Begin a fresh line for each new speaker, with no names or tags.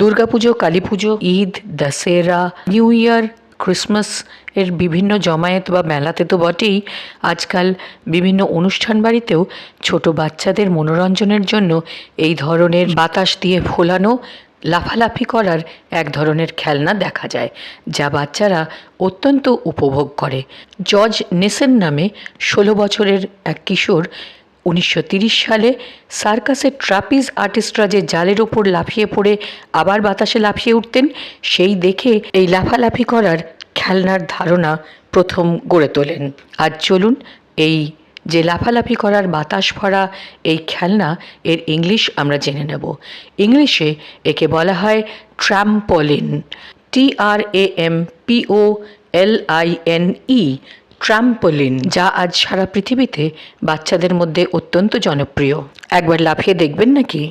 Durga Puja Kali Puja Eid, Dussehra, new year, Christmas এর বিভিন্ন জমায়েত বা মেলাতে তো বটেই। আজকাল বিভিন্ন অনুষ্ঠান বাড়িতেও ছোট বাচ্চাদের মনোরঞ্জনের জন্য এই ধরনের বাতাস দিয়ে ফোলানো লাফালাফি করার এক ধরনের খেলনা দেখা যায়, যা বাচ্চারা অত্যন্ত উপভোগ করে। জর্জ নেসেন নামে ষোলো বছরের এক কিশোর উনিশশো সালে সার্কাসের ট্রাপিজ আর্টিস্টরা যে জালের ওপর লাফিয়ে পড়ে আবার বাতাসে লাফিয়ে উঠতেন, সেই দেখে এই লাফালাফি করার খেলনার ধারণা প্রথম গড়ে তোলেন। আজ চলুন এই যে লাফালাফি করার বাতাস ভরা এই খেলনা, এর ইংলিশ আমরা জেনে নেব। ইংলিশে একে বলা হয় trampoline, T R A M P O L I N E. Trampoline যা আজ সারা পৃথিবীতে বাচ্চাদের মধ্যে অত্যন্ত জনপ্রিয়। একবার লাফিয়ে দেখবেন নাকি?